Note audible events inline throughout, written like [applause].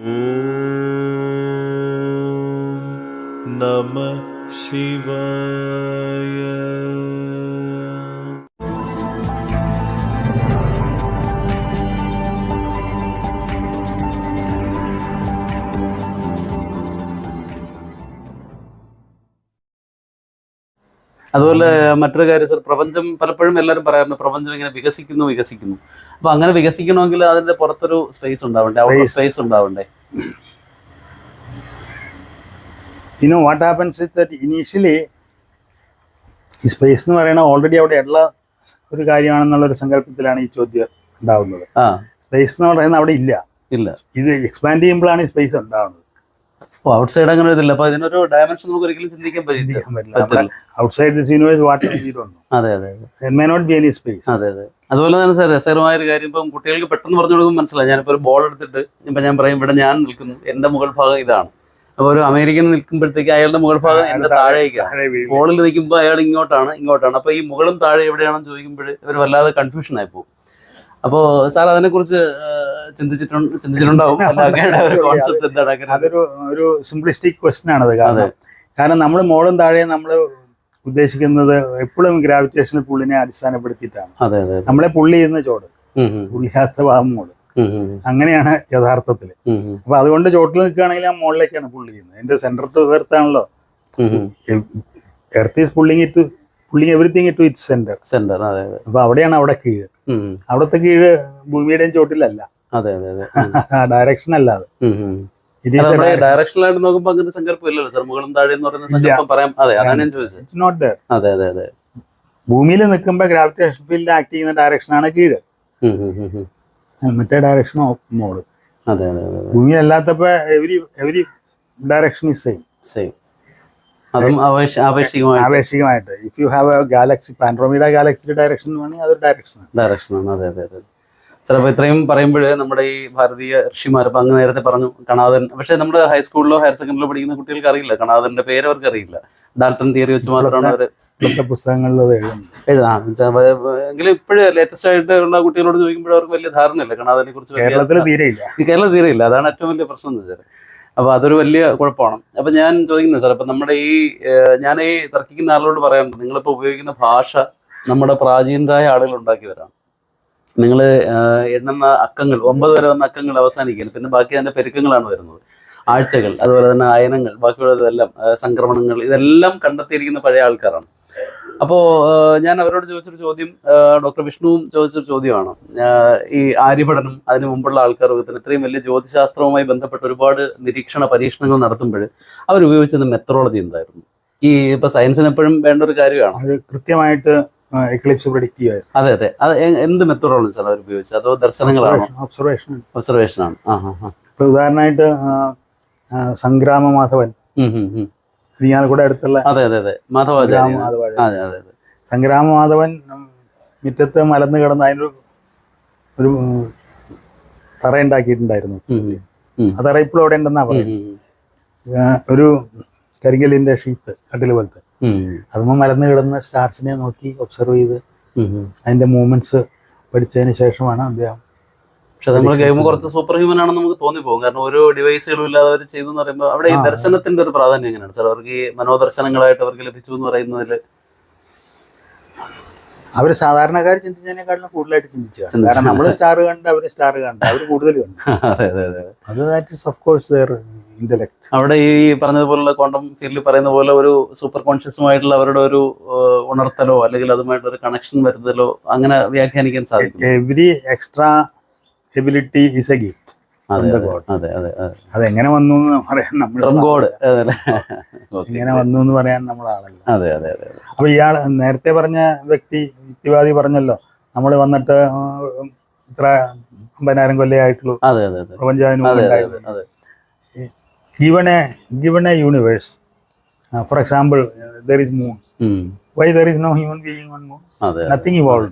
ॐ नमः शिवाय। അതുപോലെ മറ്റൊരു കാര്യം സർ പ്രപഞ്ചം പലപ്പോഴും എല്ലാവരും പറയാറുണ്ട് പ്രപഞ്ചം ഇങ്ങനെ വികസിക്കുന്നു വികസിക്കുന്നു. അപ്പൊ അങ്ങനെ വികസിക്കണമെങ്കിൽ അതിന്റെ പുറത്തൊരു സ്പേസ് ഉണ്ടാവണ്ടേ? അവിടെ. Space ഉണ്ടാവണ്ടേ? You know what happens is that initially ഈ സ്പേസ് എന്ന് പറയുന്നത് ഓൾറെഡി അവിടെ ഉള്ള ഒരു കാര്യമാണെന്നുള്ള ഒരു സങ്കല്പത്തിലാണ് ഈ ചോദ്യം ഉണ്ടാവുന്നത്. സ്പേസ് എന്ന് പറയുന്നത് അവിടെ ഇല്ല. ഇല്ല. ഇത് എക്സ്പാൻഡ് ചെയ്യുമ്പോഴാണ് ഈ സ്പേസ് ഉണ്ടാവുന്നത്. ഓ ഔട്ട് സൈഡ് അങ്ങനെ ഇതില്ല അപ്പൊ ഇതിനൊരു ഡയമെൻഷൻ നമുക്ക് ഒരിക്കലും ചിന്തിക്കാൻ പറ്റില്ല. ഔട്ട് സൈഡ് ദിസ് യൂണിവേഴ്സ് അതെ അതെ അതെ. May not be any space അതെ അതെ. അതുപോലെ തന്നെ സാർ രസകരമായ ഒരു കാര്യം ഇപ്പം കുട്ടികൾക്ക് പെട്ടെന്ന് പറഞ്ഞു കൊടുക്കുമ്പോൾ മനസ്സിലായി. ഞാനിപ്പോൾ ഒരു ബോൾ എടുത്തിട്ട് ഇപ്പം ഞാൻ പറയും ഇവിടെ ഞാൻ നിൽക്കുന്നു. എന്റെ മുകൾ ഭാഗം ഇതാണ്. അപ്പോൾ ഒരു അമേരിക്കൻ നിൽക്കുമ്പോഴത്തേക്ക് അയാളുടെ മുകൾ ഭാഗം എന്റെ താഴേക്ക് ബോളിൽ നിൽക്കുമ്പോൾ അയാൾ ഇങ്ങോട്ടാണ് ഇങ്ങോട്ടാണ്. അപ്പോൾ ഈ മുകളും താഴെ എവിടെയാണെന്ന് ചോദിക്കുമ്പോൾ ഇവർ വല്ലാതെ കൺഫ്യൂഷൻ ആയി പോകും അപ്പോൾ സാർ ചിന്തിച്ചിട്ടുണ്ട് ചിന്തിച്ചിട്ടുണ്ടാവും. കോൺസെപ്റ്റ് എന്താണ് അങ്ങനെ അതൊരു ഒരു സിംപ്ലിസ്റ്റിക് ക്വസ്റ്റൻ ആണ് അത് കാരണം. കാരണം നമ്മൾ മോളും താഴെ നമ്മൾ ഉദ്ദേശിക്കുന്നത് എപ്പോഴും ഗ്രാവിറ്റേഷണൽ പുള്ളിനെ അടിസ്ഥാനപ്പെടുത്തിയിട്ടാണ്. നമ്മളെ പുള്ളി ചെയ്യുന്ന ചോട്. പുള്ളിയാത്ത ഭാഗം മോൾ. അങ്ങനെയാണ് യഥാർത്ഥത്തിൽ അപ്പൊ അതുകൊണ്ട് ചോട്ടിൽ നിൽക്കുകയാണെങ്കിൽ ആ മോളിലേക്കാണ് പുള്ളി ചെയ്യുന്നത്. എന്റെ സെന്റർ ടു എർത്ത് ആണല്ലോ. Earth is pulling it pulling everything to it centre centre അതെ അതെ. അപ്പൊ അവിടെയാണ് അവിടെ കീഴ്. അവിടത്തെ കീഴ് ഭൂമിയുടെയും ചോട്ടിലല്ല. അതെ അതെ അതെ. [laughs] ഡയറക്ഷൻ അത്. ഡയറക്ഷനിലായിട്ട് നോക്കുമ്പോൾ അങ്ങനെ സങ്കല്പം ഇല്ലല്ലോ സാർ മുകളും താഴെ എന്ന് പറയുന്ന സങ്കല്പം പറയാം. അതെ അതാണ് ഞാൻ ചോദിച്ചത്. ഇറ്റ്സ് നോട്ട് അതെ അതെ അതെ. ഭൂമിയിൽ നിൽക്കുമ്പോൾ ഗ്രാവിറ്റേഷൻ ഫീൽഡ് ആക്ട് ചെയ്യുന്ന ഡയറക്ഷനാണ് കീഴ്. മറ്റേ ഡയറക്ഷൻ മോൾ അതെ ഭൂമി അല്ലാത്തപ്പോ every every direction is same same അതും ആവേശ ആവേശികമായ ആവേശികമായിട്ട് if you have a galaxy Andromeda ഗാലക്സിയുടെ direction വേണമെങ്കിൽ അതൊരു ഡയറക്ഷനാണ് ഡയറക്ഷനാണ് അതെ അതെ അതെ. സാർ അപ്പൊ ഇത്രയും പറയുമ്പോൾ നമ്മുടെ ഈ ഭാരതീയ ഋഷിമാർ ഇപ്പൊ അങ്ങ് നേരത്തെ പറഞ്ഞു കണാദൻ പക്ഷെ നമ്മുടെ ഹൈസ്കൂളിലോ ഹയർ സെക്കൻഡറിലോ പഠിക്കുന്ന കുട്ടികൾക്ക് അറിയില്ല. കണാദന്റെ പേര് അവർക്ക് അറിയില്ല. ഡാൽട്ടൺ തിയറി വെച്ച് മാത്രമാണ് അവർ പുസ്തകങ്ങളിൽ എങ്കിലും ഇപ്പോഴും ലേറ്റസ്റ്റ് ആയിട്ട് ഉള്ള കുട്ടികളോട് ചോദിക്കുമ്പോൾ അവർക്ക് വലിയ ധാരണയില്ല. കണാദനെ കുറിച്ച് കേരളത്തിൽ തീരെയില്ല. ഈ കേരളം തീരെയില്ല. അതാണ് ഏറ്റവും വലിയ പ്രശ്നം എന്ന് വെച്ചാൽ അപ്പൊ അതൊരു വലിയ കുഴപ്പമാണ്. അപ്പോൾ ഞാൻ ചോദിക്കുന്നത് സാർ അപ്പൊ നമ്മുടെ ഈ ഞാൻ ഈ തർക്കിക്കുന്ന ആളുകളോട് പറയാം നിങ്ങളിപ്പോ ഉപയോഗിക്കുന്ന ഭാഷ നമ്മുടെ പ്രാചീനരായ ആളുകൾ ഉണ്ടാക്കി ഉണ്ടാക്കിയവരാണ് നിങ്ങൾ എണ്ണുന്ന അക്കങ്ങൾ ഒമ്പത് വരെ വന്ന അക്കങ്ങൾ അവസാനിക്കുകയാണ് പിന്നെ ബാക്കി അതിന്റെ പെരുക്കങ്ങളാണ് വരുന്നത്. ആഴ്ചകൾ അതുപോലെ തന്നെ അയനങ്ങൾ ബാക്കിയുള്ളതെല്ലാം സംക്രമണങ്ങൾ ഇതെല്ലാം കണ്ടെത്തിയിരിക്കുന്ന പഴയ ആൾക്കാരാണ്. അപ്പോൾ ഞാൻ അവരോട് ചോദിച്ചൊരു ചോദ്യം ഡോക്ടർ വിഷ്ണുവും ചോദിച്ചൊരു ചോദ്യമാണ്. ഈ ആര്യഭടനും അതിനു മുമ്പുള്ള ആൾക്കാർ ഇത്രയും വലിയ ജ്യോതിശാസ്ത്രവുമായി ബന്ധപ്പെട്ട ഒരുപാട് നിരീക്ഷണ പരീക്ഷണങ്ങൾ നടത്തുമ്പോൾ അവർ ഉപയോഗിച്ചത് മെത്തറോളജി എന്തായിരുന്നു? ഈ ഇപ്പൊ സയൻസിന് എപ്പോഴും വേണ്ട ഒരു കാര്യമാണ് കൃത്യമായിട്ട് എക്ലിപ്സ് പ്രൊഡിക്റ്റ് ചെയ്യുമായിരുന്നു. അതെ അതെ. അത് എന്ത് മെത്തഡോളജി സാർ അവർ ഉപയോഗിച്ചത് അതോ ദർശനങ്ങളാണോ? ഒബ്സർവേഷൻ ഒബ്സർവേഷൻ ആണ്. ഉദാഹരണമായിട്ട് സംഗ്രാമ മാധവൻ. ഇരിങ്ങാലക്കുട അടുത്തുള്ള അതെ അതെ അതെ. മാധവാചാര്യ. സംഗ്രാമ മാധവൻ അതെ അതെ അതെ. സംഗ്രാമ മാധവൻ ഉം, മലന്ന് കിടന്ന് അതിനൊരു ഒരു തറ തറയുണ്ടാക്കിയിട്ടുണ്ടായിരുന്നു. ആ തറ ഇപ്പോഴും അവിടെ ഉണ്ടെന്നാ പറയുന്നത്. ഒരു കരിങ്കലിന്റെ ഷീത്ത് കട്ടിൽ പോലത്തെ. അതുമ്പോൾ മലന്ന് കിടന്ന് സ്റ്റാർസിനെ നോക്കി ഒബ്സർവ് ചെയ്ത്. അതിന്റെ മൂവ്മെന്റ്സ് പഠിച്ചതിന് ശേഷമാണ് അദ്ദേഹം പക്ഷെ നമ്മൾ ഗെയിം കുറച്ച് സൂപ്പർ ഹ്യൂമൻ ആണെന്ന് നമുക്ക് തോന്നിപ്പോകും. കാരണം ഓരോ ഡിവൈസുകളും ഇല്ലാതെ അവർ ചെയ്തു എന്ന് പറയുമ്പോൾ അവിടെ ഈ ദർശനത്തിന്റെ ഒരു പ്രാധാന്യം എങ്ങനെയാണ്? സാർ അവർക്ക് ഈ മനോദർശനങ്ങളായിട്ട് അവർക്ക് ലഭിച്ചു എന്ന് പറയുന്നതിൽ അവർ സാധാരണക്കാർ ചിന്തിച്ചതിനേക്കാളും കൂടുതലായിട്ട് ചിന്തിച്ചു. കാരണം നമ്മൾ സ്റ്റാർ കണ്ട് അവർ സ്റ്റാർ കണ്ട് അവർ കൂടുതൽ കണ്ടു. [laughs] അതെ that is of course their intellect അവിടെ ഈ പറഞ്ഞതുപോലുള്ള ക്വാണ്ടം ഫീൽഡിൽ പറയുന്ന പോലെ ഒരു സൂപ്പർ കോൺഷ്യസുമായിട്ടുള്ള അവരുടെ ഒരു ഉണർത്തലോ അല്ലെങ്കിൽ അതുമായിട്ട് ഒരു കണക്ഷൻ വരുന്നതോ അങ്ങനെ വ്യാഖ്യാനിക്കാൻ സാധിക്കും. Every extra ability is a gift അതെ അതെ അതെ അതെ അതെ. അതെങ്ങനെ വന്നു എന്ന് പറയാൻ നമ്മൾ എങ്ങനെ വന്നു എന്ന് പറയാൻ നമ്മൾ ആളല്ല. അതെ അതെ അതെ. അപ്പൊ ഇയാൾ നേരത്തെ പറഞ്ഞ വ്യക്തി യുക്തിവാദി പറഞ്ഞല്ലോ നമ്മൾ വന്നിട്ട് ഇത്ര അമ്പതിനായിരം കൊല്ലമായിട്ടുള്ളൂ അതെ അതെ അതെ. പ്രപഞ്ചം അതെ അതെ ഉണ്ടായത് അതെ. അതെ given a given a universe. uh, for example nothing moon.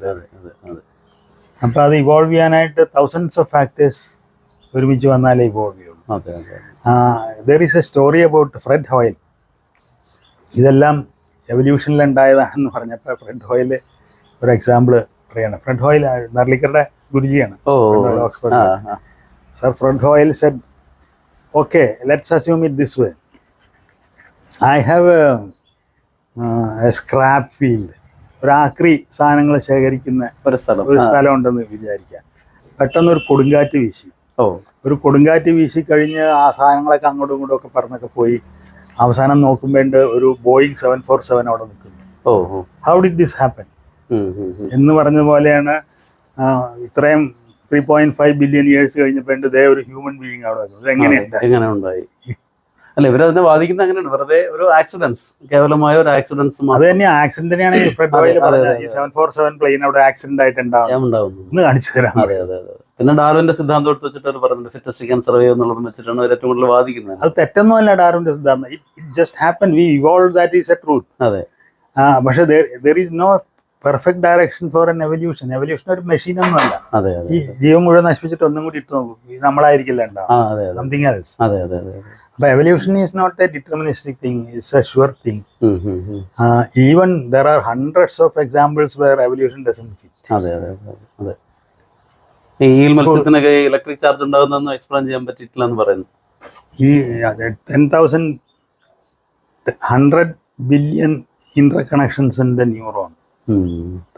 Moon അതെ ഇവോൾവ് ചെയ്യാനായിട്ട് തൗസൻഡ്സ് ഓഫ് ഫാക്ടേഴ്സ് ഒരുമിച്ച് വന്നാലേ ഇവോൾവ് ചെയ്യുള്ളൂ. There is a story about Fred Hoyle ഇതെല്ലാം എവല്യൂഷനിൽ ഉണ്ടായതാണെന്ന് പറഞ്ഞപ്പോൾ ഫ്രെഡ് ഹോയിൽ ഒരു എക്സാമ്പിൾ പറയാണ്. ഫ്രെഡ് ഹോയിൽ നർലിക്കറുടെ ഗുരുജിയാണ്. ഓ Fred Hoyle, Oxford. ആ ആ. Sir Fred Hoyle said okay let's assume it this way I have a scrap a field. സാധനങ്ങൾ ശേഖരിക്കുന്ന ഒരു സ്ഥലം. ഒരു. സ്ഥലം ഉണ്ടെന്ന് വിചാരിക്കാം. പെട്ടെന്ന് ഒരു കൊടുങ്കാറ്റ് വീശി. ഓ. ഒരു കൊടുങ്കാറ്റ് വീശി കഴിഞ്ഞ് ആ സാധനങ്ങളൊക്കെ അങ്ങോട്ടും ഇങ്ങോട്ടും ഒക്കെ പറന്നൊക്കെ പോയി. അവസാനം നോക്കുമ്പോണ്ട് ഒരു ബോയിങ് സെവൻ ഫോർ സെവൻ അവിടെ നിൽക്കുന്നു. How did this happen. എന്ന് പറഞ്ഞ പോലെയാണ് ഇത്രയും three point five billion years കഴിഞ്ഞപ്പോ ദേ ഒരു ഹ്യൂമൻ ബീയിങ് അവിടെ വന്നു. അല്ല ഇവരതിനെ വാദിക്കുന്ന അങ്ങനെയാണ്. വെറുതെ ഒരു ആക്സിഡൻസ് കേവലമായ ഒരു ആക്സിഡൻസ് അത് തന്നെ ആക്സിഡന്റിനെയാണ് സെവൻ ഫോർ സെവൻ പ്ലെയിൻ അവിടെ ആക്സിഡന്റ് ആയിട്ടുണ്ടാവും. ഉണ്ടാവുന്നു. ഒന്ന് കാണിച്ചു തരാം. അതെ അതെ അതെ. പിന്നെ ഡാർവിന്റെ സിദ്ധാന്തം എടുത്ത് വെച്ചിട്ട് അവർ പറഞ്ഞു ഫിറ്റസ്റ്റ് ക്യാൻ സർവേ എന്നുള്ളത് വെച്ചിട്ടാണ് അവർ ഏറ്റവും കൂടുതൽ വാദിക്കുന്നത്. അത് തെറ്റൊന്നുമല്ല ഡാർവിന്റെ സിദ്ധാന്തം. It just happen we evolve that is a truth അതെ. പക്ഷേ there is no perfect direction for an evolution evolution ഒരു മെഷീൻ ഒന്നും അല്ല. അതെ ഈ ജീവൻ മുഴുവൻ നശിപ്പിച്ചിട്ട് ഒന്നും കൂടി ഇട്ട് നോക്കും. നമ്മളായിരിക്കില്ല ഉണ്ടാവും സംതിങ് എൽസ് അതെ അതെ അതെ. അതെ അപ്പൊ evolution is not a deterministic thing it's a sure thing um, um, um. Even there are examples where evolution doesn't fit അതെ അതെ അതെ അതെ. ഈ ഈൽ മത്സ്യത്തിനൊക്കെ ഇലക്ട്രിക് ചാർജ് ഉണ്ടാകുന്നൊന്നും എക്സ്പ്ലെയിൻ ചെയ്യാൻ പറ്റിയിട്ടില്ല എന്ന് പറയുന്നു. ഈ ten thousand hundred billion interconnections in the neuron.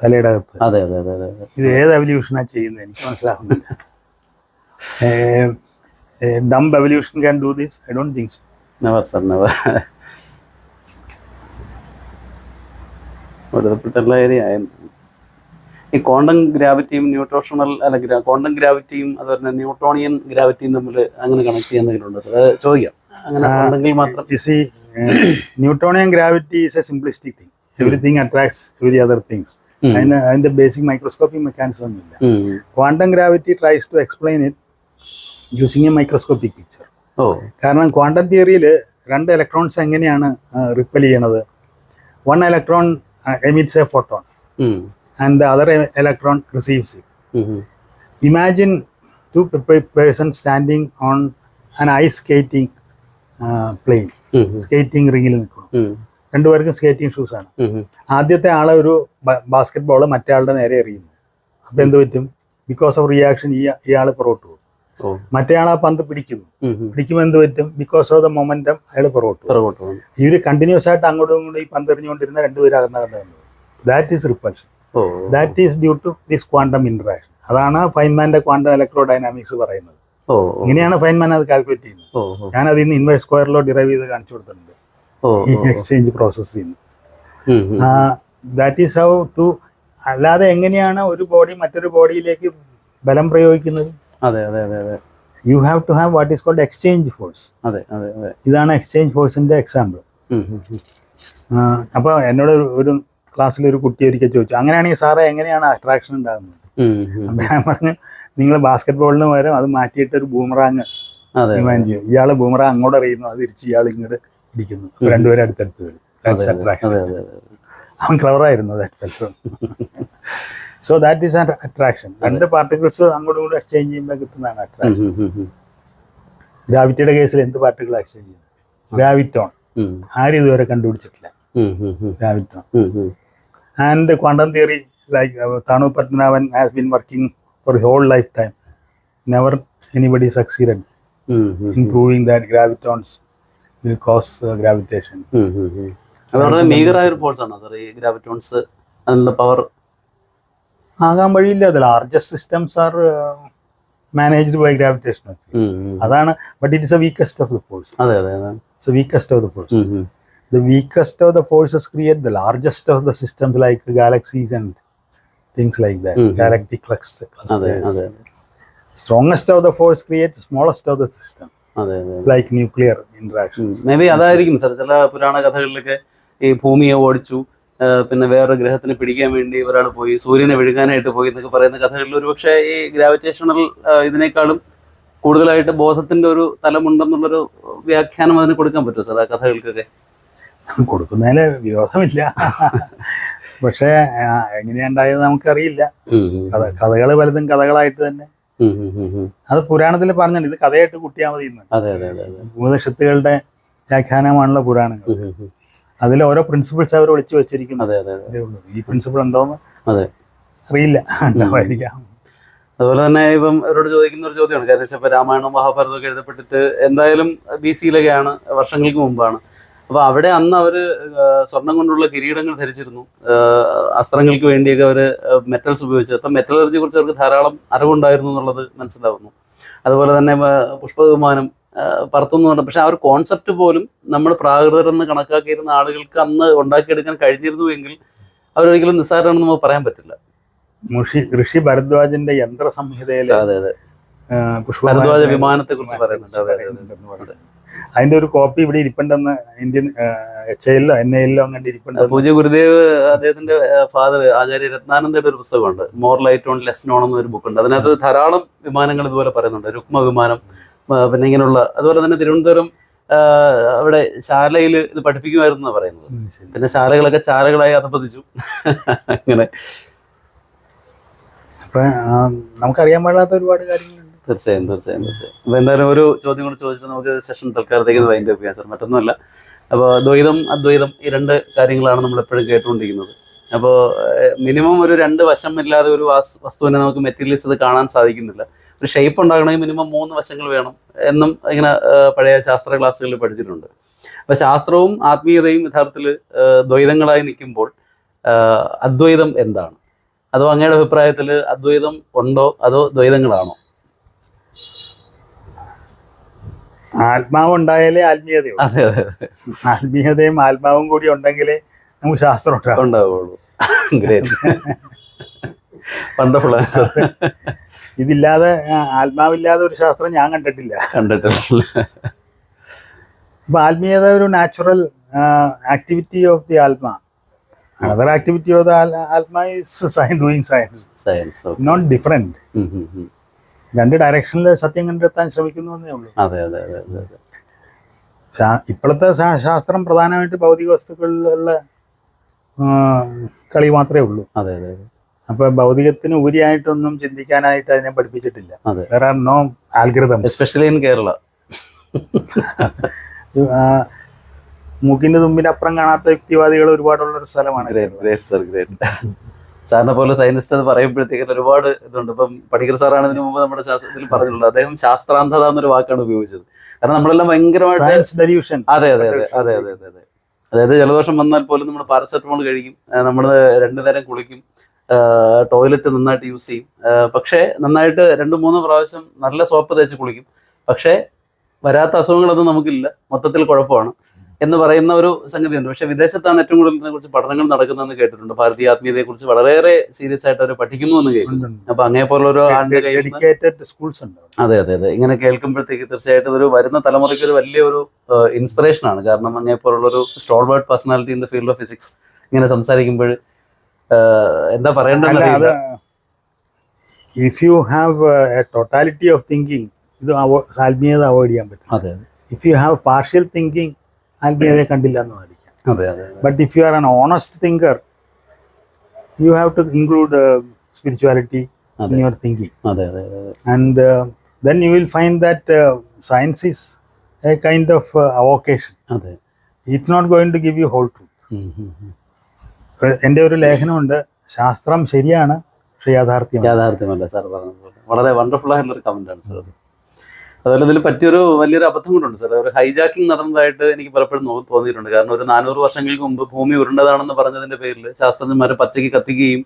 തലയുടെ അകത്ത് അതെ അതെ അതെ അതെ അതെ. ഇത് ഏത് എവല്യൂഷനാണ് ചെയ്യുന്നത്? എനിക്ക് [laughs] മനസ്സിലാവുന്നില്ല dumb evolution can do this? I don't think so. Never sir never ഒരുതപ്പെട്ട എല്ലാ ഏരിയ ആയിരുന്നു. ഈ ക്വാണ്ടം ഗ്രാവിറ്റിയും ന്യൂട്രോഷണൽ അല്ല ക്വാണ്ടം ഗ്രാവിറ്റിയും അതുപോലെ തന്നെ ന്യൂട്രോണിയൻ ഗ്രാവിറ്റിയും തമ്മിൽ അങ്ങനെ കണക്ട് ചെയ്യുന്നതിലുണ്ട് എന്തെങ്കിലും അത് ചോദിക്കാം. അങ്ങനെ ഉണ്ടെങ്കിൽ മാത്രം. Newtonian gravity uh, a simplistic thing everything attracts thing. Other attracts every other things. ഉം. അതിന് അതിന്റെ ബേസിക് മൈക്രോസ്കോപ്പിക് മെക്കാനിസം ഒന്നുമില്ല. Quantum gravity tries to explain it using a microscopic picture ഓ. കാരണം ക്വാണ്ടം തിയറിയിൽ രണ്ട് ഇലക്ട്രോൺസ് എങ്ങനെയാണ് റിപ്പൽ ചെയ്യണത്? One electron emits a photon. And the other electron receives it imagine two imagine two on skating uh, plane. ഉം. Skating റിങ്ങിൽ നിൽക്കണം. രണ്ടുപേർക്കും skating shoes ആണ്. ആദ്യത്തെ ആളെ ഒരു ബാസ്കറ്റ് ബോൾ മറ്റേ ആളുടെ നേരെ എറിയുന്നു. അപ്പൊ എന്ത് പറ്റും? ബിക്കോസ് ഓഫ് റിയാക്ഷൻ ഈ ഇയാൾ പുറകോട്ട് പോകും. ഓ. മറ്റേ ആൾ ആ പന്ത് പിടിക്കുന്നു. പിടിക്കുമ്പോൾ എന്ത് പറ്റും? ബിക്കോസ് ഓഫ് ദ മൊമെന്റം അയാൾ പുറകോട്ട് പുറകോട്ട് ഇവർ കണ്ടിന്യൂസ് ആയിട്ട് അങ്ങോട്ടും ഇങ്ങോട്ടും ഈ പന്ത് എറിഞ്ഞുകൊണ്ടിരുന്ന രണ്ടുപേരും അകന്നകന്നു that is repulsion that is due to this quantum interaction അതാണ് ഫൈൻമാന്റെ ക്വാണ്ടം ഇലക്ട്രോ ഡൈനാമിക്സ് പറയുന്നത് ഇങ്ങനെയാണ് ഫൈൻമാൻ അത് കാൽക്കുലേറ്റ് ചെയ്യുന്നത്. ഞാൻ അതിൽ നിന്ന് ഇൻവേഴ്സ് സ്ക്വയറിലോ ഡിറൈവ് ചെയ്ത് കാണിച്ചു കൊടുത്തിട്ടുണ്ട്. ഈ എക്സ്ചേഞ്ച് പ്രോസസ് ചെയ്യുന്നത്. ദാറ്റ് ഈസ് ഹൗ ടു അല്ലാതെ എങ്ങനെയാണ് ഒരു ബോഡി മറ്റൊരു ബോഡിയിലേക്ക് ബലം പ്രയോഗിക്കുന്നത്? അതെ അതെ അതെ അതെ. You have to have what is called exchange force അതെ അതെ അതെ. ഇതാണ് എക്സ്ചേഞ്ച് ഫോഴ്സിന്റെ എക്സാമ്പിൾ. അപ്പോൾ എന്നോട് ഒരു- ക്ലാസ്സിൽ ഒരു കുട്ടി ഒരിക്കൽ ചോദിച്ചു അങ്ങനെയാണെങ്കിൽ സാറേ എങ്ങനെയാണ് അട്രാക്ഷൻ ഉണ്ടാകുന്നത്. അപ്പൊ ഞാൻ പറഞ്ഞു നിങ്ങൾ ബാസ്കറ്റ് ബോളിന് പകരം അത് മാറ്റിയിട്ട് ഒരു ബൂമറാങ് ഇമാൻ ചെയ്യും. ഇയാൾ ബൂമറാങ് അങ്ങോട്ട് അറിയുന്നു അത് തിരിച്ച് ഇയാൾ ഇങ്ങോട്ട് ഇടിക്കുന്നു രണ്ടുപേരും അടുത്തടുത്ത് വരും. അവൻ അതെ attraction. അതെ [laughs] സോ ദാറ്റ് ഈസ് അട്രാക്ഷൻ രണ്ട് പാർട്ടിക്കിൾസ് അങ്ങോട്ടും ഇങ്ങോട്ടും എക്സ്ചേഞ്ച് ചെയ്യുമ്പോൾ കിട്ടുന്നതാണ് അട്രാക്ഷൻ. ഗ്രാവിറ്റിയുടെ കേസിൽ എന്ത് പാർട്ടിക്കിൾ എക്സ്ചേഞ്ച് ചെയ്യുന്നത് ഗ്രാവിറ്റോൺ. ആരും ഇതുവരെ കണ്ടുപിടിച്ചിട്ടില്ല. Graviton. And quantum theory like Thanu Padmanabhan has been working for whole lifetime never anybody succeeded in proving that gravitons that gravitons will cause gravitation. ഉം. ഉം. ഉം. അത് വളരെ മീഗറായ ഒരു ഫോഴ്സ് ആണോ സാർ ഈ ഗ്രാവിറ്റോൺസ് അതിനുള്ള പവർ ആകാൻ വഴിയില്ല. അത് largest systems are managed by gravitation അതാണ് but it is a weakest of the force it's weakest of the force. The weakest of the forces create the largest of the systems like galaxies and things like that galactic അതെ strongest of the force create smallest of the system like nuclear interaction maybe അതായിരിക്കും sir ചില പുരാണ കഥകളിലൊക്കെ ഈ ഭൂമിയെ ഓടിച്ചു പിന്നെ വേറൊരു ഗ്രഹത്തിന് പിടിക്കാൻ വേണ്ടി ഒരാൾ പോയി സൂര്യനെ വിഴുകാനായിട്ട് പോയി എന്നൊക്കെ പറയുന്ന കഥകളിൽ ഒരുപക്ഷെ ഈ ഗ്രാവിറ്റേഷണൽ ഇതിനേക്കാളും കൂടുതലായിട്ട് ബോധത്തിന്റെ ഒരു തലമുണ്ടെന്നുള്ളൊരു വ്യാഖ്യാനം അതിന് കൊടുക്കാൻ പറ്റുമോ സാർ ആ കഥകൾക്കൊക്കെ? കൊടുക്കുന്നതിന് വിരോധമില്ല. പക്ഷേ എങ്ങനെയുണ്ടായത് നമുക്കറിയില്ല. കഥ കഥകൾ പലതും കഥകളായിട്ട് തന്നെ. അത് പുരാണത്തിൽ പറഞ്ഞത് ഇത് കഥയായിട്ട് കുട്ടിയാമതി ഉപനിഷത്തുകളുടെ വ്യാഖ്യാനമാണല്ലോ പുരാണങ്ങൾ. അതിൽ ഓരോ പ്രിൻസിപ്പിൾസ് അവർ ഒളിച്ചു വെച്ചിരിക്കുന്നു. അതെ അതെ അതെ. അതേ ഉള്ളൂ. ഈ പ്രിൻസിപ്പിൾ ഉണ്ടോന്ന് അതെ. അറിയില്ല. ഉണ്ടാവായിരിക്കാം അതുപോലെ തന്നെ ഇപ്പം അവരോട് ചോദിക്കുന്ന ഒരു ചോദ്യമാണ്. കാരണം വെച്ചാൽ രാമായണവും മഹാഭാരതവും മഹാഭാരതം ഒക്കെ എഴുതപ്പെട്ടിട്ട് എന്തായാലും ബി സിയിലൊക്കെയാണ് വർഷങ്ങൾക്ക് മുമ്പാണ്. അപ്പോൾ അവിടെ അന്ന് അവർ സ്വർണം കൊണ്ടുള്ള കിരീടങ്ങൾ ധരിച്ചിരുന്നു. അസ്ത്രങ്ങൾക്ക് വേണ്ടിയൊക്കെ അവർ മെറ്റൽസ് ഉപയോഗിച്ചത്. അപ്പം മെറ്റലർജിയെ കുറിച്ച് അവർക്ക് ധാരാളം അറിവുണ്ടായിരുന്നു എന്നുള്ളത് മനസ്സിലാവുന്നു. അതുപോലെ തന്നെ പുഷ്പ പുഷ്പവിമാനം ആ, പറത്തുന്നുണ്ട് പക്ഷെ ആ ഒരു കോൺസെപ്റ്റ് പോലും നമ്മൾ പ്രാകൃതരെന്ന് കണക്കാക്കിയിരുന്ന ആളുകൾക്ക് അന്ന് ഉണ്ടാക്കിയെടുക്കാൻ കഴിഞ്ഞിരുന്നുവെങ്കിൽ അവരൊരിക്കലും നിസ്സാരമാണെന്ന് നമുക്ക് പറയാൻ പറ്റില്ല. മുഷി ഋഷി ഭരദ്വാജിന്റെ യന്ത്ര സംഹിതയിലെ അതെ ഭരദ്വാജ വിമാനത്തെ കുറിച്ച് പറയുന്നുണ്ട്. അതിന്റെ ഒരു കോപ്പി ഇവിടെ ഇരിപ്പുണ്ടെന്ന് ഇന്ത്യൻ എച്ച് ഐയിലോ എൻ ഐയിലോ അങ്ങനെ ഇരിപ്പുണ്ട് പൂജ്യ ഗുരുദേവ് അദ്ദേഹത്തിന്റെ ഫാദർ ആചാര്യ രത്നാനന്ദയുടെ ഒരു പുസ്തകമുണ്ട്. More light on less known എന്നൊരു ബുക്ക് ഉണ്ട്. അതിനകത്ത് ധാരാളം വിമാനങ്ങൾ ഇതുപോലെ പറയുന്നുണ്ട്. രുക്മ വിമാനം പിന്നെ ഇങ്ങനെയുള്ള അതുപോലെ തന്നെ തിരുവനന്തപുരം അവിടെ ശാലയിൽ ഇത് പഠിപ്പിക്കുമായിരുന്നു എന്നാ പറയുന്നത്. പിന്നെ ശാലകളൊക്കെ ചാലകളായി അധപ്പതിച്ചു [laughs] അങ്ങനെ. നമുക്കറിയാൻ പാടില്ലാത്ത ഒരുപാട് കാര്യങ്ങളുണ്ട്. തീർച്ചയായും തീർച്ചയായും തീർച്ചയായും. അപ്പൊ എന്തായാലും ഒരു ചോദ്യം കൂടി ചോദിച്ചിട്ട് നമുക്ക് സെഷൻ തൽക്കാലത്തേക്ക് വൈൻഡ് അപ്പ് ചെയ്യാം സാർ മറ്റൊന്നുമല്ല. അപ്പോൾ ദ്വൈതം അദ്വൈതം ഈ രണ്ട് കാര്യങ്ങളാണ് നമ്മൾ എപ്പോഴും കേട്ടുകൊണ്ടിരിക്കുന്നത്. അപ്പോൾ മിനിമം ഒരു രണ്ട് വശം ഇല്ലാതെ ഒരു വാസ്- വസ്തുവിനെ നമുക്ക് മെറ്റീരിയൽസ് ഇത് കാണാൻ സാധിക്കുന്നില്ല. ഒരു ഷേപ്പ് ഉണ്ടാകണമെങ്കിൽ മിനിമം മൂന്ന് വശങ്ങൾ വേണം എന്നും ഇങ്ങനെ പഴയ ശാസ്ത്ര ക്ലാസ്സുകളിൽ പഠിച്ചിട്ടുണ്ട്. അപ്പോൾ ശാസ്ത്രവും ആത്മീയതയും യഥാർത്ഥത്തിൽ ദ്വൈതങ്ങളായി നിൽക്കുമ്പോൾ അദ്വൈതം എന്താണ്? അതോ അങ്ങയുടെ അഭിപ്രായത്തിൽ അദ്വൈതം ഉണ്ടോ? അതോ ദ്വൈതങ്ങളാണോ? ആത്മാവ് ഉണ്ടായാലേ ആത്മീയതയുള്ളൂ ആത്മീയതയും ആത്മാവും കൂടി ഉണ്ടെങ്കിലേ നമുക്ക് ശാസ്ത്രം ഉണ്ടാവും ഉണ്ടാവുള്ളൂ. ഗ്രേറ്റ് വണ്ടർഫുൾ ആൻസർ ഇതില്ലാതെ ആത്മാവില്ലാതെ ഒരു ശാസ്ത്രം ഞാൻ കണ്ടിട്ടില്ല. കണ്ടിട്ടില്ല. അപ്പൊ ആത്മീയത ഒരു natural activity of the atma. Another activity of the atma is science doing science science not different രണ്ട് ഡയറക്ഷനിൽ സത്യം കണ്ടെത്താൻ ശ്രമിക്കുന്നു എന്നേ ഉള്ളൂ. അതെ അതെ അതെ അതെ ഇപ്പോഴത്തെ ശാസ്ത്രം പ്രധാനമായിട്ട് ഭൗതിക വസ്തുക്കളിലുള്ള കളി മാത്രമേ ഉള്ളൂ. അതെ അതെ അപ്പൊ ഭൗതികത്തിന് ഉപരിയായിട്ടൊന്നും ചിന്തിക്കാനായിട്ട് അതിനെ പഠിപ്പിച്ചിട്ടില്ല. Are no algorithm especially in Kerala മൂക്കിന്റെ തുമ്പിന്റെ അപ്പുറം കാണാത്ത വ്യക്തിവാദികൾ ഒരുപാടുള്ള ഒരു സ്ഥലമാണ് സാറിനെ പോലെ സയന്റിസ്റ്റ് അത് പറയുമ്പോഴത്തേക്കും ഒരുപാട് ഇതുണ്ട്. ഇപ്പം പണിക്കർ സാറാണ് ഇതിനു മുമ്പ് നമ്മുടെ ശാസ്ത്രത്തിൽ പറഞ്ഞിട്ടുള്ളത്. അദ്ദേഹം ശാസ്ത്രാന്ധത എന്നൊരു വാക്കാണ് ഉപയോഗിച്ചത്. കാരണം നമ്മളെല്ലാം ഭയങ്കരമായിട്ട് അതെ അതെ അതെ അതെ അതെ അതെ. അതായത് ജലദോഷം വന്നാൽ പോലും നമ്മൾ പാരസെറ്റമോൾ കഴിക്കും. നമ്മൾ രണ്ടു നേരം കുളിക്കും. ടോയ്ലറ്റ് നന്നായിട്ട് യൂസ് ചെയ്യും. പക്ഷേ നന്നായിട്ട് രണ്ട് മൂന്ന് പ്രാവശ്യം നല്ല സോപ്പ് തേച്ച് കുളിക്കും. പക്ഷേ വരാത്ത അസുഖങ്ങളൊന്നും നമുക്കില്ല. മൊത്തത്തിൽ കുഴപ്പമാണ്. എന്ന് പറയുന്ന ഒരു സംഗതിയുണ്ട്. പക്ഷെ വിദേശത്താണ് ഏറ്റവും കൂടുതൽ ഇതിനെക്കുറിച്ച് പഠനങ്ങൾ നടക്കുന്നതെന്ന് കേട്ടിട്ടുണ്ട്. ഭാരതീയ ആത്മീയതയെ കുറിച്ച് വളരെയേറെ സീരിയസ് ആയിട്ട് അവർ പഠിക്കുന്നു എന്ന് കേൾക്കും അപ്പൊ അങ്ങനെ പോലുള്ള ഒരു ആളിന്റെ അതെ അതെ അതെ. ഇങ്ങനെ കേൾക്കുമ്പോഴത്തേക്ക് തീർച്ചയായിട്ടും ഒരു വരുന്ന തലമുറയ്ക്ക് ഒരു വലിയൊരു ഇൻസ്പിറേഷൻ ആണ്. കാരണം അങ്ങനെ പോലുള്ള ഒരു stalwart personality in the field of physics ഇങ്ങനെ സംസാരിക്കുമ്പോൾ എന്താ അറിയില്ല. If you have a totality of thinking ഇത് ആത്മീയത അവോയ്ഡ് ചെയ്യാൻ പറ്റും. അതെ if you have partial thinking ആത്മീയതയെ കണ്ടില്ല എന്ന് വാദിക്കാം. അതെ അതെ അതെ. But if you are an honest thinker you have to include spirituality in. Your thinking അതെ അതെ അതെ will find that then you will find that uh, it's not a kind of you whole അതെ. It's not going to give you whole truth. ഉം, um, ഉം. എന്റെ ഒരു ലേഖനമുണ്ട്. ശാസ്ത്രം ശരിയാണ് പക്ഷെ യാഥാർത്ഥ്യം യാഥാർത്ഥ്യമല്ല സാർ പറഞ്ഞതുപോലെ. വളരെ വണ്ടർഫുൾ ആയിട്ടുള്ള ഒരു കമന്റ് ആണ് സാർ അതുപോലെ ഇതിൽ പറ്റിയൊരു വലിയൊരു അബദ്ധം കൊണ്ടുണ്ട് സാർ ഒരു ഹൈജാക്കിംഗ് നടന്നതായിട്ട് എനിക്ക് പലപ്പോഴും തോന്നിയിട്ടുണ്ട്. കാരണം ഒരു നാനൂറ് വർഷങ്ങൾക്ക് മുമ്പ് ഭൂമി ഉരുണ്ടതാണെന്ന് പറഞ്ഞതിന്റെ പേരിൽ ശാസ്ത്രജ്ഞന്മാരെ പച്ചയ്ക്ക് കത്തിക്കുകയും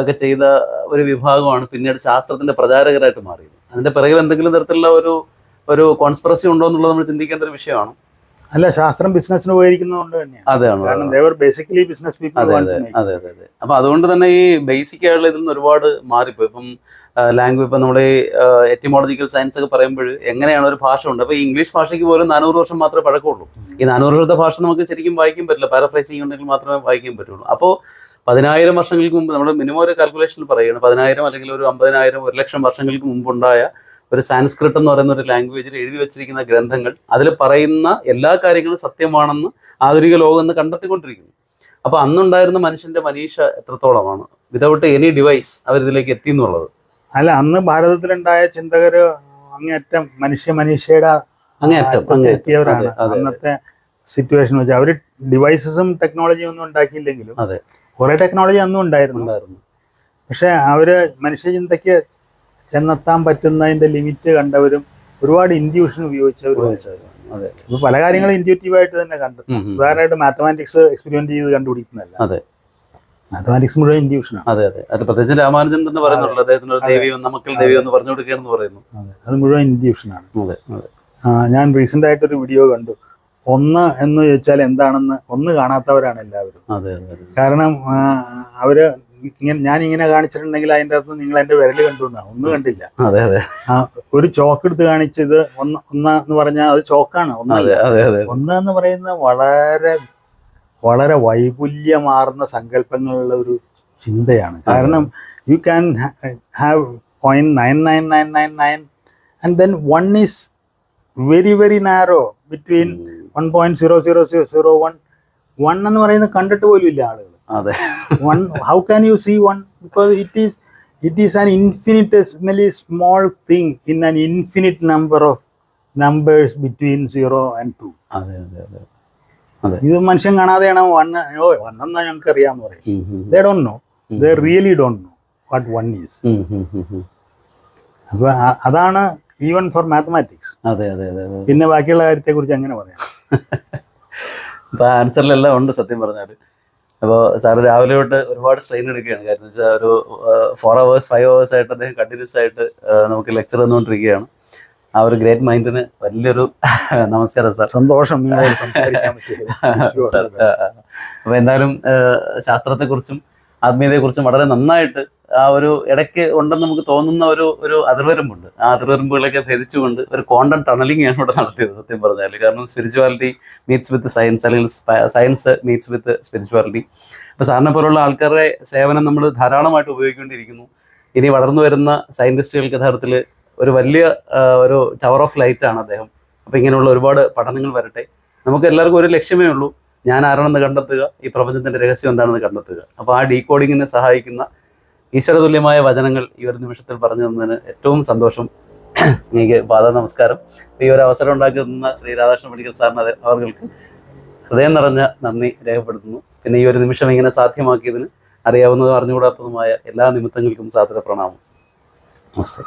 ഒക്കെ ചെയ്ത ഒരു വിഭാഗമാണ് പിന്നീട് ശാസ്ത്രത്തിന്റെ പ്രചാരകരായിട്ട് മാറിയത്. അതിന്റെ പിറകിൽ എന്തെങ്കിലും തരത്തിലുള്ള ഒരു ഒരു കോൺസ്പിറസി ഉണ്ടോ എന്നുള്ളത് നമ്മൾ ചിന്തിക്കേണ്ട ഒരു വിഷയമാണ്. അല്ല ശാസ്ത്രം ബിസിനസ്സിന് ഉപകരിക്കുന്നതുകൊണ്ട് തന്നെയാണ്. ബേസിക്കലി ബിസിനസ് പീപ്പിൾ അതെ അതെ അതെ അതെ അതെ. അപ്പൊ അതുകൊണ്ട് തന്നെ ഈ ബേസിക് ആയിട്ടുള്ള ഇതിൽ നിന്ന് ഒരുപാട് മാറിപ്പോയി. ഇപ്പം ലാംഗ്വേജ് ഇപ്പം നമ്മുടെ ഈ എറ്റിമോളജിക്കൽ സയൻസ് ഒക്കെ പറയുമ്പോൾ എങ്ങനെയാണ് ഒരു ഭാഷ ഉണ്ട്? അപ്പൊ ഈ ഇംഗ്ലീഷ് ഭാഷയ്ക്ക് പോലും നാനൂറ് വർഷം മാത്രമേ പഴക്കമുള്ളൂ. ഈ നാനൂറ് വർഷത്തെ ഭാഷ നമുക്ക് ശരിക്കും വായിക്കാൻ പറ്റില്ല. പാരഫ്രൈസിങ് ഉണ്ടെങ്കിൽ മാത്രമേ വായിക്കാൻ പറ്റുള്ളൂ. അപ്പോൾ പതിനായിരം വർഷങ്ങൾക്ക് മുമ്പ് നമ്മൾ മിനിമം ഒരു കാൽക്കുലേഷനിൽ പറയുകയാണ്. പതിനായിരം അല്ലെങ്കിൽ ഒരു അമ്പതിനായിരം ഒരു ലക്ഷം വർഷങ്ങൾക്ക് മുമ്പുണ്ടായ ഒരു സാൻസ്ക്രിറ്റ് എന്ന് പറയുന്ന ഒരു ലാംഗ്വേജിൽ എഴുതി വെച്ചിരിക്കുന്ന ഗ്രന്ഥങ്ങൾ അതിൽ പറയുന്ന എല്ലാ കാര്യങ്ങളും സത്യമാണെന്ന് ആധുനിക ലോകം എന്ന് കണ്ടെത്തിക്കൊണ്ടിരിക്കുന്നു. അപ്പൊ അന്നുണ്ടായിരുന്ന മനുഷ്യന്റെ മനീഷ എത്രത്തോളമാണ്? വിതൗട്ട് എനി ഡിവൈസ് അവരിതിലേക്ക് എത്തി എന്നുള്ളത്. അല്ല അന്ന് ഭാരതത്തിലുണ്ടായ ചിന്തകര് അങ്ങേറ്റം മനുഷ്യ മനുഷ്യയുടെ അങ്ങേറ്റം എത്തിയവരാണ്. അന്നത്തെ സിറ്റുവേഷൻ വെച്ച് അവർ ഡിവൈസസും ടെക്നോളജിയും ഒന്നും ഉണ്ടാക്കിയില്ലെങ്കിലും അതെ. കുറെ ടെക്നോളജി അന്നും ഉണ്ടായിരുന്നു. ഉണ്ടായിരുന്നു. പക്ഷെ അവർ മനുഷ്യചിന്തയ്ക്ക് ചെന്നെത്താൻ പറ്റുന്നതിന്റെ ലിമിറ്റ് കണ്ടവരും ഒരുപാട് ഇൻഡ്യൂഷൻ ഉപയോഗിച്ചവരും. അതെ. പല കാര്യങ്ങളും ഇൻഡ്യൂറ്റീവായിട്ട് തന്നെ കണ്ടു. ഉദാഹരണമായിട്ട് മാത്തമാറ്റിക്സ് എക്സ്പെരിമെന്റ് ചെയ്ത് കണ്ടുപിടിക്കുന്നതല്ല. അതെ. മാത്തമാറ്റിക്സ് മുഴുവൻ ഇൻഡ്യൂഷനാണ് അതെ അതെ. അത് പ്രത്യേകിച്ച് രാമാനുജൻ തന്നെ പറയുന്നുള്ളൂ അദ്ദേഹത്തിന് ഒരു ദേവി നമുക്കിൽ ദേവി എന്ന് പറഞ്ഞു കൊടുക്കുകയാണെന്ന് പറയുന്നു. അതെ. അത് മുഴുവൻ ഇൻഡ്യൂഷനാണ് അതെ അതെ. ആ, ഞാൻ റീസെന്റ് ആയിട്ടൊരു വീഡിയോ കണ്ടു. ഒന്ന് എന്ന് ചോദിച്ചാൽ എന്താണെന്ന് ഒന്ന് കാണാത്തവരാണ് എല്ലാവരും. കാരണം അവർ ഇങ്ങനെ ഞാൻ ഇങ്ങനെ കാണിച്ചിട്ടുണ്ടെങ്കിൽ അതിന്റെ അകത്ത് നിങ്ങൾ എന്റെ വിരൽ കണ്ടു എന്നാ. ഒന്നും കണ്ടില്ല. അതെ അതെ. ആ ഒരു ചോക്ക് എടുത്ത് കാണിച്ചത് ഒന്ന് ഒന്നാന്ന് പറഞ്ഞാൽ അത് ചോക്കാണ് ഒന്നല്ല അതെ അതെ ഒന്ന് എന്ന് പറയുന്ന വളരെ വളരെ വൈപുല്യമാർന്ന സങ്കല്പങ്ങളുള്ള ഒരു ചിന്തയാണ്. കാരണം you can have point nine nine nine nine nine and then one is very very narrow between one point zero zero zero zero one one എന്ന് പറയുന്നത് കണ്ടിട്ട് പോലും ഇല്ല ആളുകൾ അതെ. One how can you see one? Because it is it is an infinitesimally small thing in an infinite number of numbers between zero and two അതെ അതെ അതെ. ഇത് മനുഷ്യൻ കാണാതെയാണ് വൺ ഓ വണ്ണെന്നാ ഞങ്ങൾക്ക് അറിയാമെന്ന് പറയും they don't know they really don't know what one is. അപ്പൊ അതാണ് ഈവൻ ഫോർ മാത്തമാറ്റിക്സ് അതെ അതെ അതെ പിന്നെ ബാക്കിയുള്ള കാര്യത്തെ കുറിച്ച് എങ്ങനെ പറയാം [laughs] ആൻസറിലെല്ലാം ഉണ്ട് സത്യം പറഞ്ഞാൽ അപ്പോൾ സാറ് രാവിലെ തൊട്ട് ഒരുപാട് സ്ട്രെയിൻ എടുക്കുകയാണ്. കാരണം വെച്ചാൽ ഒരു ഫോർ അവേഴ്സ് ഫൈവ് അവേഴ്സ് ആയിട്ട് അദ്ദേഹം കണ്ടിന്യൂസ് ആയിട്ട് നമുക്ക് ലെക്ചർ തന്നുകൊണ്ടിരിക്കുകയാണ്. ആ ഒരു ഗ്രേറ്റ് മൈൻഡിന് വലിയൊരു [laughs] നമസ്കാരം സാർ. സന്തോഷം. [laughs] അപ്പൊ എന്തായാലും ശാസ്ത്രത്തെക്കുറിച്ചും ആത്മീയതയെക്കുറിച്ചും വളരെ നന്നായിട്ട് ആ ഒരു ഇടയ്ക്ക് ഉണ്ടെന്ന് നമുക്ക് തോന്നുന്ന ഒരു ഒരു അതിർവരമ്പുണ്ട്. ആ അതിർവരമ്പുകളൊക്കെ ഭേദിച്ചുകൊണ്ട് ഒരു കോണ്ടന്റ് ടണലിംഗ് ആണ് ഇവിടെ നടത്തിയത് സത്യം പറഞ്ഞാൽ കാരണം സ്പിരിച്വാലിറ്റി മീറ്റ്സ് വിത്ത് സയൻസ് അല്ലെങ്കിൽ സയൻസ് മീറ്റ്സ് വിത്ത് സ്പിരിച്വാലിറ്റി അപ്പോൾ സാറിനെ പോലുള്ള ആൾക്കാരുടെ സേവനം നമ്മൾ ധാരാളമായിട്ട് ഉപയോഗിക്കേണ്ടിയിരിക്കുന്നു ഇനി വളർന്നു വരുന്ന സയന്റിസ്റ്റുകൾക്ക് യഥാർത്ഥത്തിൽ ഒരു വലിയ ഒരു ടവർ ഓഫ് ലൈറ്റ് ആണ് അദ്ദേഹം. അപ്പോൾ ഇങ്ങനെയുള്ള ഒരുപാട് പഠനങ്ങൾ വരട്ടെ. നമുക്ക് എല്ലാവർക്കും ഒരു ലക്ഷ്യമേ ഉള്ളൂ. ഞാൻ ആരാണെന്ന് കണ്ടെത്തുക ഈ പ്രപഞ്ചത്തിന്റെ രഹസ്യം എന്താണെന്ന് കണ്ടെത്തുക. അപ്പോൾ ആ ഡീകോഡിങ്ങിനെ സഹായിക്കുന്ന ഈശ്വരതുല്യമായ വചനങ്ങൾ ഈ ഒരു നിമിഷത്തിൽ പറഞ്ഞു തന്നതിന് ഏറ്റവും സന്തോഷം. എനിക്ക് പാദ നമസ്കാരം. ഈ ഒരു അവസരം ഉണ്ടാക്കി തന്ന ശ്രീ രാധാകൃഷ്ണ പണിക്കർ സാറിന് അവർക്ക് ഹൃദയം നിറഞ്ഞ നന്ദി രേഖപ്പെടുത്തുന്നു. പിന്നെ ഈ ഒരു നിമിഷം ഇങ്ങനെ സാധ്യമാക്കിയതിന് അറിയാവുന്നതും അറിഞ്ഞുകൂടാത്തതുമായ എല്ലാ നിമിത്തങ്ങൾക്കും സാദര പ്രണാമം. നമസ്തേ.